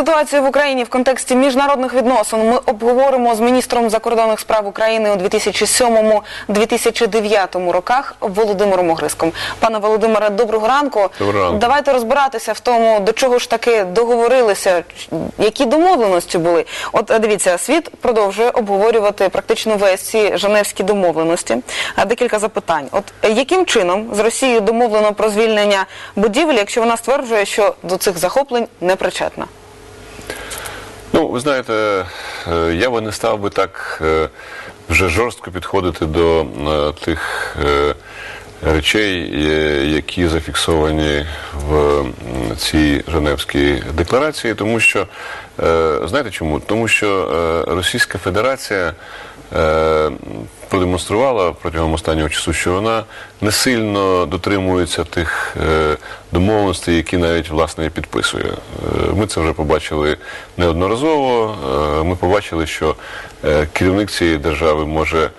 Ситуацію в Україні в контексті міжнародних відносин ми обговоримо з міністром закордонних справ України у 2007-2009 роках Володимиром Огриском. Пане Володимире, доброго ранку. Доброго ранку. Давайте розбиратися в тому, до чого ж таки договорилися, які домовленості були. От е, дивіться, світ продовжує обговорювати практично весь ці Женевські домовленості. А Декілька запитань. От е, яким чином з Росією домовлено про звільнення будівель, якщо вона стверджує, що до цих захоплень не причетна? Ви знаєте, е, я би не став би так е, вже жорстко підходити до е, тих речей, е, які зафіксовані в цій Женевській декларації, тому що е, знаєте чому? Тому що е, Російська Федерація продемонструвала протягом останнього часу, що вона не сильно дотримується тих домовленостей, які навіть власне підписує. Ми це вже побачили неодноразово. Ми побачили, що керівник цієї держави може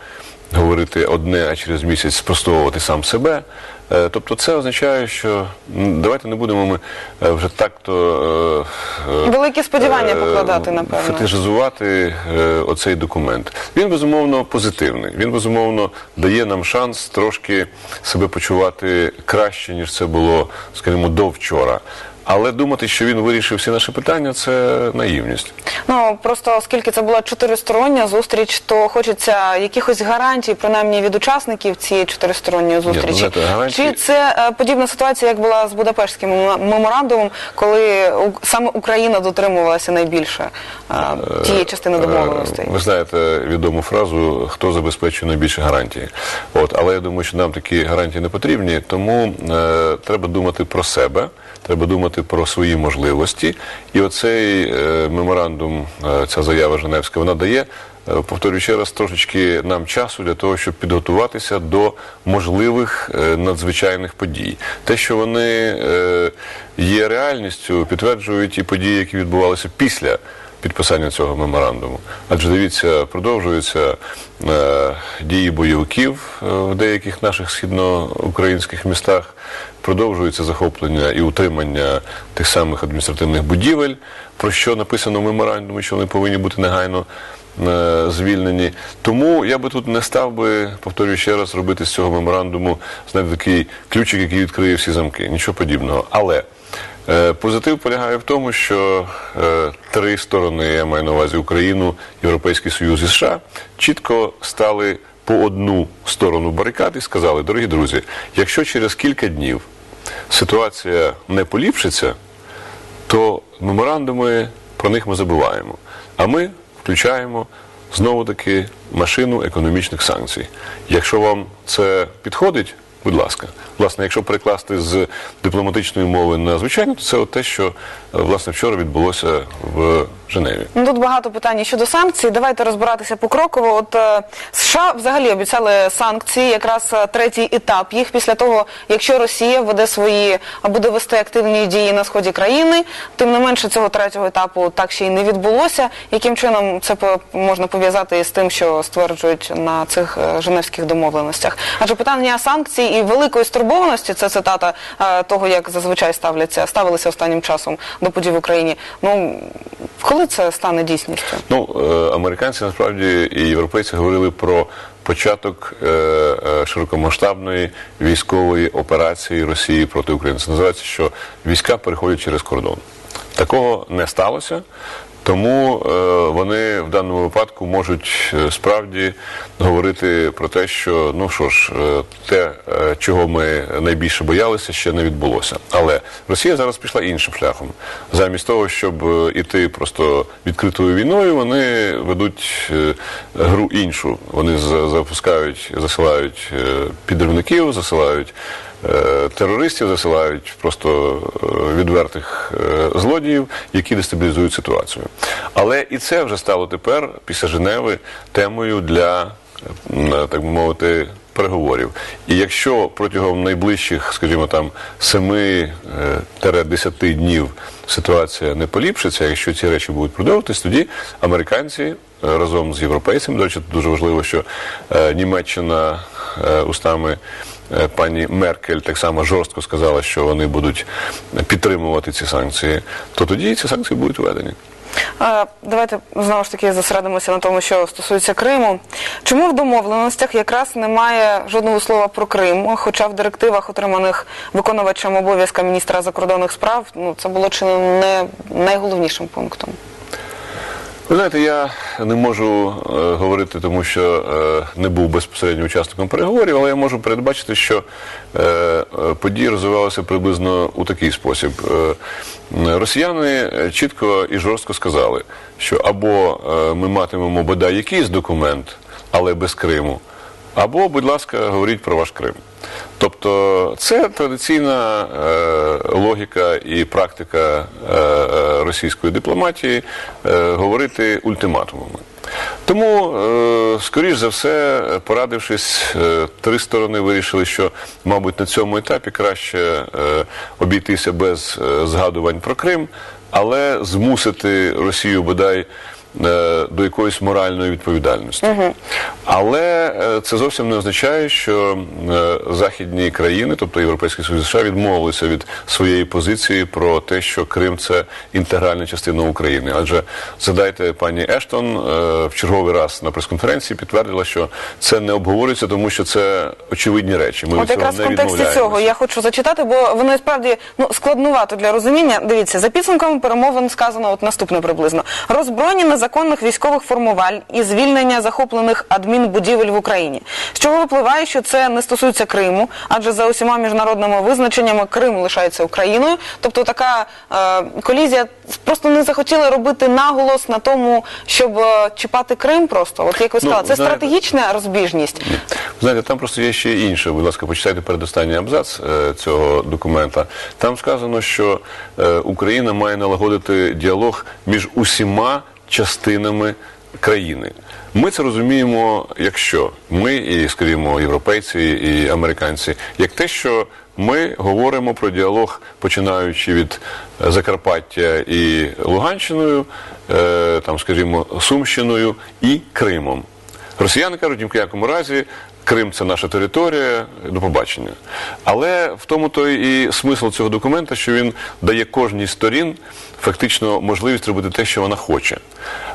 говорити одне, а через місяць спростовувати сам себе. Е, Тобто це означає, що давайте не будемо ми е, вже так-то е, е, Великі сподівання покладати, напевно. фетишизувати оцей документ. Він безумовно позитивний. Він безумовно дає нам шанс трошки себе почувати краще, ніж це було, скажімо, до вчора. Але думати, що він вирішив всі наші питання, це наївність. Ну просто оскільки це була чотиристороння зустріч, то хочеться якихось гарантій, принаймні від учасників цієї чотиристоронньої зустрічі. знаєте, гарантії- Чи це е, подібна ситуація, як була з Будапештським мемо- меморандумом, коли у- саме Україна дотримувалася найбільше е, тієї частини домовленостей? Е, Ви знаєте відому фразу, хто забезпечує найбільше гарантії. От, але я думаю, що нам такі гарантії не потрібні, тому е, треба думати про себе, треба думати про свої можливості. І оцей е, меморандум, е, ця заява Женевська, вона дає. е, Повторюю ще раз трошечки нам часу для того, щоб підготуватися до можливих надзвичайних подій. Те, що вони є реальністю, підтверджують і події, які відбувалися після підписання цього меморандуму. Адже дивіться, продовжуються е, дії бойовиків е, в деяких наших східноукраїнських містах, продовжується захоплення і утримання тих самих адміністративних будівель, про що написано в меморандумі, що вони повинні бути негайно. е, Звільнені, тому я би тут не став би, повторюю ще раз, робити з цього меморандуму знаєте, такий ключик, який відкриє всі замки. Нічого подібного. Але Позитив полягає в тому, що е, три сторони, я маю на увазі Україну, Європейський Союз і США, чітко стали по одну сторону барикад і сказали, дорогі друзі, якщо через кілька днів ситуація не поліпшиться, то меморандуми про них ми забуваємо. А ми включаємо знову таки машину економічних санкцій. Якщо вам це підходить, будь ласка. Власне, якщо перекласти з дипломатичної мови на звичайну, то це от те, що е, власне вчора відбулося в Женеві. Ну, Тут багато питань щодо санкцій. Давайте розбиратися покроково. От е, США взагалі обіцяли санкції, якраз е, третій етап їх після того, якщо Росія веде свої буде вести активні дії на сході країни. Тим не менше цього третього етапу так ще й не відбулося. Яким чином це по- можна пов'язати із тим, що стверджують на цих е, женевських домовленостях? Адже питання санкцій і великої стурбованості це цитата е, того, як зазвичай ставляться ставилися останнім часом до подій в Україні. Ну коли це стане дійсністю? Ну, е, американці насправді і європейці говорили про початок е, е, широкомасштабної військової операції Росії проти України. Це називається, що війська переходять через кордон. Такого не сталося. Тому е, вони в даному випадку можуть е, справді говорити про те, що ну що ж, е, те, чого ми найбільше боялися, ще не відбулося. Але Росія зараз пішла іншим шляхом. Замість того, щоб іти просто відкритою війною, вони ведуть гру іншу. Вони за- запускають, засилають підривників, засилають. Е, Терористів засилають просто е, відвертих е, злодіїв, які дестабілізують ситуацію. Але і це вже стало тепер після Женеви темою для так би мовити переговорів. І якщо протягом найближчих, скажімо там, 7-10 днів ситуація не поліпшиться, якщо ці речі будуть продовжуватись, тоді американці разом з європейцями, до речі, дуже важливо, що Німеччина устами пані Меркель так само жорстко сказала, що вони будуть підтримувати ці санкції, то тоді ці санкції будуть введені. Е, Давайте знову ж таки зосередимося на тому, що стосується Криму. Чому в домовленостях якраз немає жодного слова про Крим, хоча в директивах, отриманих виконувачем обов'язка міністра закордонних справ, ну це було чи не найголовнішим пунктом. Ви знаєте, я не можу е, говорити, тому що е, не був безпосередньо учасником переговорів, але я можу передбачити, що е, е, події розвивалися приблизно у такий спосіб. Е, росіяни чітко і жорстко сказали, що або е, ми матимемо бодай якийсь документ, але без Криму, або, будь ласка, говоріть про ваш Крим. Тобто це традиційна е, логіка і практика е, е, російської дипломатії е, говорити ультиматумами. Тому, е, скоріш за все, порадившись, е, три сторони вирішили, що, мабуть, на цьому етапі краще обійтися без згадувань про Крим, але змусити Росію бодай до якоїсь моральної відповідальності. Але е, це зовсім не означає, що е, західні країни, тобто Європейський Союз США, відмовилися від своєї позиції про те, що Крим це інтегральна частина України. Адже згадайте, пані Ештон е, в черговий раз на прес-конференції підтвердила, що це не обговорюється, тому що це очевидні речі. Ми От від цього якраз в контексті цього я хочу зачитати, бо воно справді ну складнувато для розуміння. Дивіться, за підсумками перемовин сказано от наступне приблизно: роззброєння незаконних військових формувань і звільнення захоплених адмінбудівель в Україні. З чого випливає, що це не стосується Криму, адже за усіма міжнародними визначеннями Крим лишається Україною. Тобто така е, колізія просто не захотіли робити наголос на тому, щоб е, чіпати Крим. Просто от як ви Ну, це знаєте- стратегічна розбіжність. Знаєте, там просто є ще інше. Будь ласка, почитайте передостанній абзац е, цього документа. Там сказано, що е, Україна має налагодити діалог між усіма частинами країни. Ми це розуміємо, якщо ми, і скажімо, європейці і американці, як те, що ми говоримо про діалог, починаючи від е, Закарпаття і Луганщиною, е, там, скажімо, Сумщиною і Кримом. Росіяни кажуть, ні в якому разі Крим це наша територія, до побачення. Але в тому то і смисл цього документа, що він дає кожній сторін фактично можливість робити те, що вона хоче.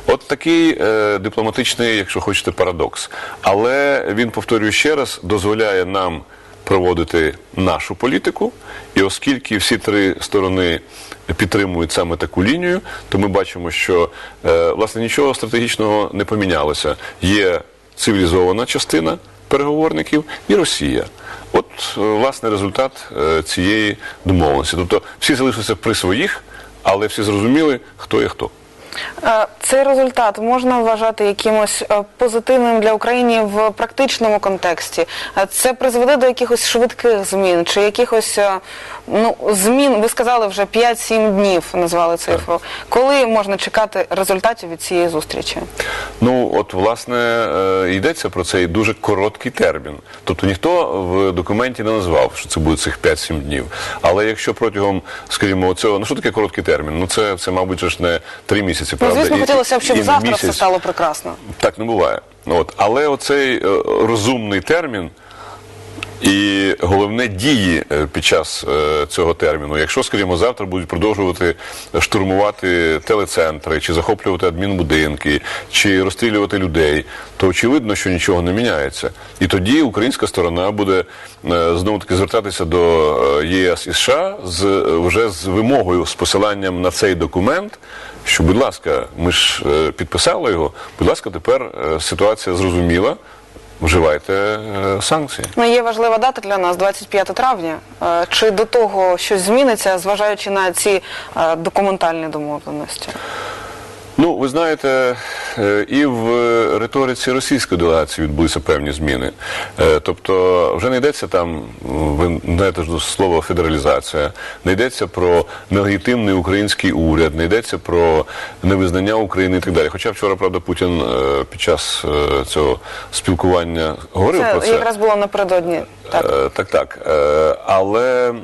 От такий е, дипломатичний, якщо хочете, парадокс. Але він, повторюю ще раз, дозволяє нам проводити нашу політику, і оскільки всі три сторони підтримують саме таку лінію, то ми бачимо, що е, власне нічого стратегічного не помінялося. Є цивілізована частина переговорників і Росія. От е, власне результат е, цієї домовленості. Тобто всі залишилися при своїх, але всі зрозуміли, хто є хто. Цей результат можна вважати якимось е, позитивним для України в практичному контексті. Це призведе до якихось швидких змін чи якихось ну змін. Ви сказали вже 5-7 днів. Назвали цифру. Коли можна чекати результатів від цієї зустрічі? Ну, от, власне, е, йдеться про цей дуже короткий термін. Тобто ніхто в документі не назвав, що це буде цих 5-7 днів. Але якщо протягом, скажімо, цього, ну що таке короткий термін? Ну це, це мабуть, ж не 3 місяці, Ну, правда? звісно, і- хотілося б, щоб і завтра місяць. все стало прекрасно. Так не буває. От. Але оцей е, розумний термін. І головне дії е, під час е, цього терміну. Якщо, скажімо, завтра будуть продовжувати штурмувати телецентри, чи захоплювати адмінбудинки, чи розстрілювати людей, то очевидно, що нічого не міняється. І тоді українська сторона буде знову таки звертатися до е, ЄС і США з е, вже з вимогою, з посиланням на цей документ. Що, будь ласка, ми ж е, підписали його. Будь ласка, тепер е, ситуація зрозуміла. Вживайте е, санкції. Ну, є важлива дата для нас 25 травня. Е, Чи до того щось зміниться, зважаючи на ці е, документальні домовленості? Ну, ви знаєте, е, і в риториці російської делегації відбулися певні зміни. Е, Тобто, вже не йдеться там, ви знаєте ж слово федералізація, не йдеться про нелегітимний український уряд, не йдеться про невизнання України і так далі. Хоча вчора, правда, Путін е, під час цього спілкування говорив про Це це. якраз було напередодні. Так. Так, так. Але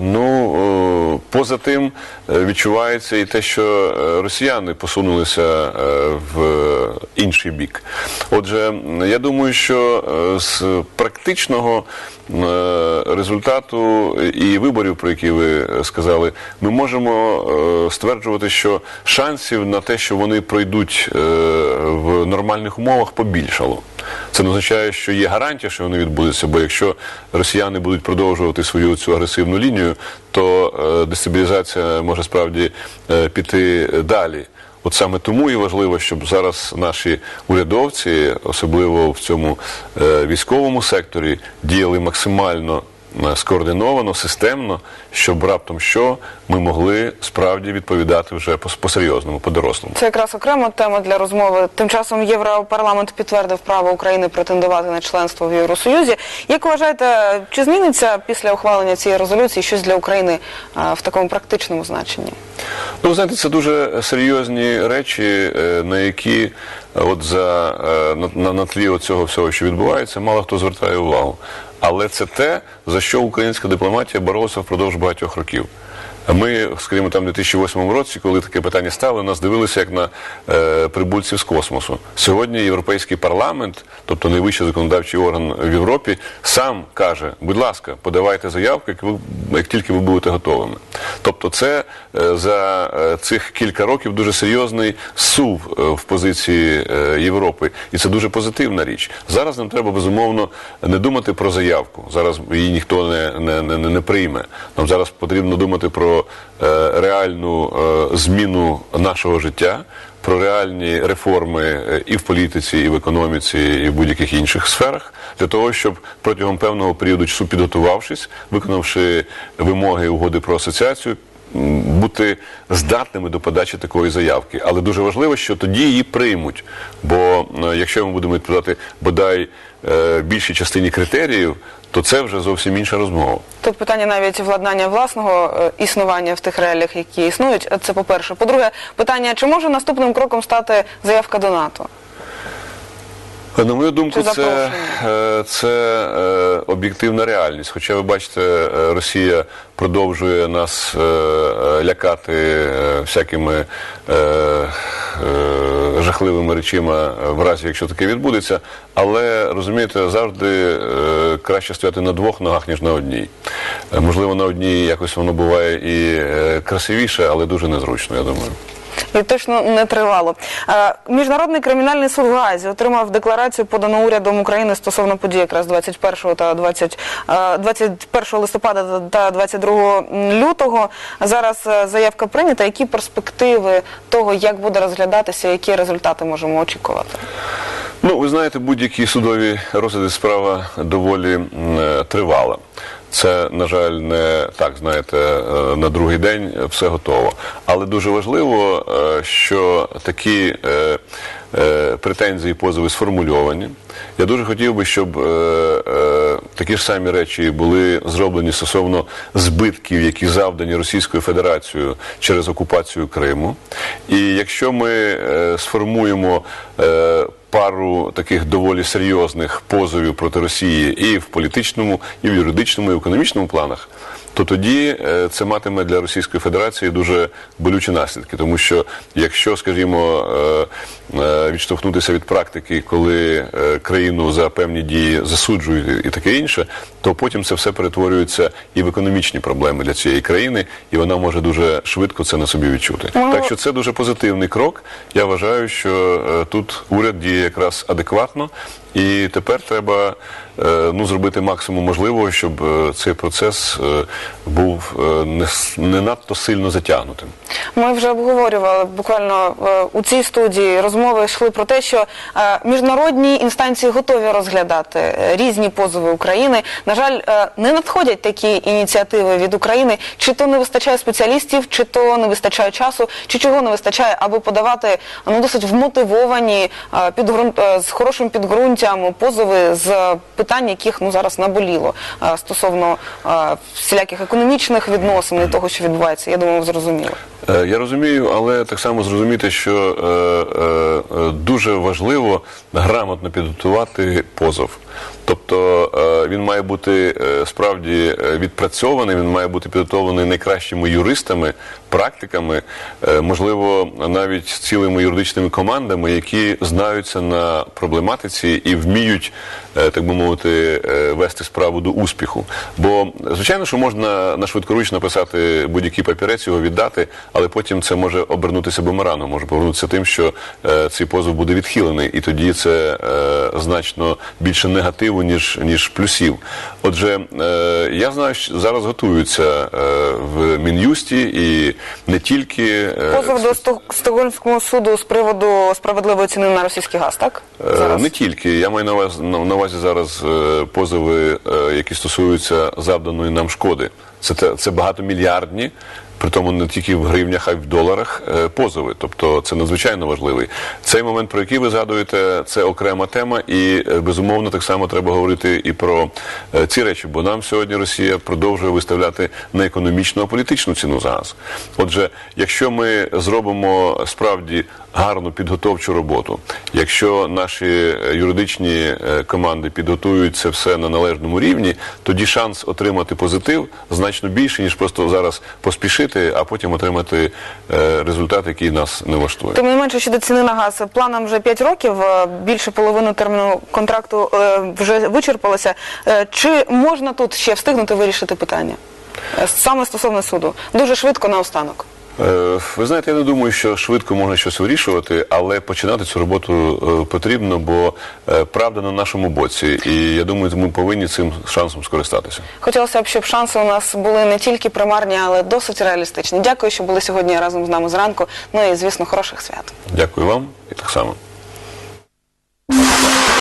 ну поза тим відчувається і те, що е, росіяни посунулися е, в інший бік. Отже, я думаю, що е, з практичного е, результату і виборів, про які ви сказали, ми можемо стверджувати, що шансів на те, що вони пройдуть в нормальних умовах, побільшало. Це не означає, що є гарантія, що вони відбудуться, бо якщо росіяни будуть продовжувати свою цю агресивну лінію, то дестабілізація може справді піти далі. От саме тому і важливо, щоб зараз наші урядовці, особливо в цьому е, військовому секторі, діяли максимально скоординовано, системно, щоб раптом що ми могли справді відповідати вже по- по-серйозному, по-дорослому. Це якраз окрема тема для розмови. Тим часом Європарламент підтвердив право України претендувати на членство в Євросоюзі. Як вважаєте, чи зміниться після ухвалення цієї резолюції щось для України в такому практичному значенні? Ну, знаєте, це дуже серйозні речі, е, на які е, от за е, на, на, на тлі цього всього, що відбувається, мало хто звертає увагу. Але це те, за що українська дипломатія боролася впродовж багатьох років. Ми, скажімо, там у 2008 році, коли таке питання ставили, нас дивилися як на е, прибульців з космосу. Сьогодні Європейський парламент, тобто найвищий законодавчий орган в Європі, сам каже: будь ласка, подавайте заявки, як, ви, як тільки ви будете готовими. Тобто, це е, за е, цих кілька років дуже серйозний сув е, в позиції е, Європи, і це дуже позитивна річ. Зараз нам треба безумовно не думати про заявку. Зараз її ніхто не, не, не, не прийме. Нам зараз потрібно думати про е, реальну е, зміну нашого життя. Про реальні реформи е, і в політиці, і в економіці, і в будь-яких інших сферах для того, щоб протягом певного періоду часу підготувавшись, виконавши вимоги угоди про асоціацію, бути здатними до подачі такої заявки. Але дуже важливо, що тоді її приймуть. Бо якщо ми будемо відповідати бодай е, більшій частині критеріїв, то це вже зовсім інша розмова. Тут питання навіть владнання власного е, існування в тих реаліях, які існують. Це по-перше. По-друге, питання, чи може наступним кроком стати заявка до НАТО? На мою думку, це, е, це е, об'єктивна реальність. Хоча ви бачите, е, Росія продовжує нас е, е, лякати е, всякими е, е, жахливими речима в разі, якщо таке відбудеться. Але розумієте, завжди е, краще стояти на двох ногах, ніж на одній. Е, Можливо, на одній якось воно буває і красивіше, але дуже незручно, я думаю. І точно не тривало. Е, Міжнародний кримінальний суд в Гаазі отримав декларацію, подану урядом України стосовно подій якраз 21 та 20, е, 21 листопада та 22 лютого. Зараз е, заявка прийнята. Які перспективи того, як буде розглядатися, які результати можемо очікувати? Ну, ви знаєте, будь-які судові розгляди справа доволі е, тривала. Це, на жаль, не так, знаєте, е, на другий день все готово. Але дуже важливо, е, що такі е, претензії, позови сформульовані. Я дуже хотів би, щоб такі ж самі речі були зроблені стосовно збитків, які завдані Російською Федерацією через окупацію Криму. І якщо ми сформуємо пару таких доволі серйозних позовів проти Росії і в політичному, і в юридичному, і в економічному планах, то тоді е, це матиме для Російської Федерації дуже болючі наслідки. Тому що якщо, скажімо, е, е, відштовхнутися від практики, коли країну за певні дії засуджують і таке інше, то потім це все перетворюється і в економічні проблеми для цієї країни, і вона може дуже швидко це на собі відчути. Ну, Так що це дуже позитивний крок. Я вважаю, що тут уряд діє якраз адекватно, і тепер треба е, ну, зробити максимум можливого, щоб е, цей процес е, був не, не надто сильно затягнутим. Ми вже обговорювали буквально у цій студії розмови йшли про те, що міжнародні інстанції готові розглядати різні позови України. На жаль, не надходять такі ініціативи від України. Чи то не вистачає спеціалістів, чи то не вистачає часу, чи чого не вистачає, аби подавати ну досить вмотивовані підґрунт з хорошим підґрунтям позови з питань, яких ну зараз наболіло стосовно всіляких економічних відносин і того, що відбувається. Я думаю. Е, Я розумію, але так само зрозуміти, що е, е, е, дуже важливо грамотно підготувати позов. Тобто е, він має бути е, справді е, відпрацьований, він має бути підготовлений найкращими юристами, практиками, е, можливо, навіть цілими юридичними командами, які знаються на проблематиці і вміють, е, так би мовити, е, вести справу до успіху. Бо звичайно, що можна на швидкоруч написати будь-який папірець, його віддати, але потім це може обернутися бумерангом, може повернутися тим, що е, цей позов буде відхилений, і тоді це е, значно більше негативу, ніж, ніж плюсів. Отже, е, я знаю, що зараз готуються е, в Мін'юсті і не тільки е, Позов до Сто- Стокгольмського суду з приводу справедливої ціни на російський газ, так? Е, Не тільки. Я маю на увазі, на, на увазі зараз е, позови, е, які стосуються завданої нам шкоди. Це, це багатомільярдні, при тому не тільки в гривнях, а й в доларах е, позови. Тобто це надзвичайно важливий. Цей момент, про який ви згадуєте, це окрема тема, і е, безумовно так само треба говорити і про е, ці речі, бо нам сьогодні Росія продовжує виставляти не економічну, а політичну ціну за газ. Отже, якщо ми зробимо справді гарну підготовчу роботу, якщо наші е, юридичні е, команди підготують це все на належному рівні, тоді шанс отримати позитив значно більший, ніж просто зараз поспішити, а потім отримати е, результат, який нас не влаштує. Тим не менше щодо ціни на газ, планом вже 5 років, більше половини терміну контракту вже вичерпалося. Чи можна тут ще встигнути вирішити питання? Саме стосовно суду. Дуже швидко наостанок. Е, Ви знаєте, я не думаю, що швидко можна щось вирішувати, але починати цю роботу е, потрібно, бо е, правда на нашому боці. І я думаю, ми повинні цим шансом скористатися. Хотілося б, щоб шанси у нас були не тільки примарні, але досить реалістичні. Дякую, що були сьогодні разом з нами зранку. Ну і звісно, хороших свят. Дякую вам і так само.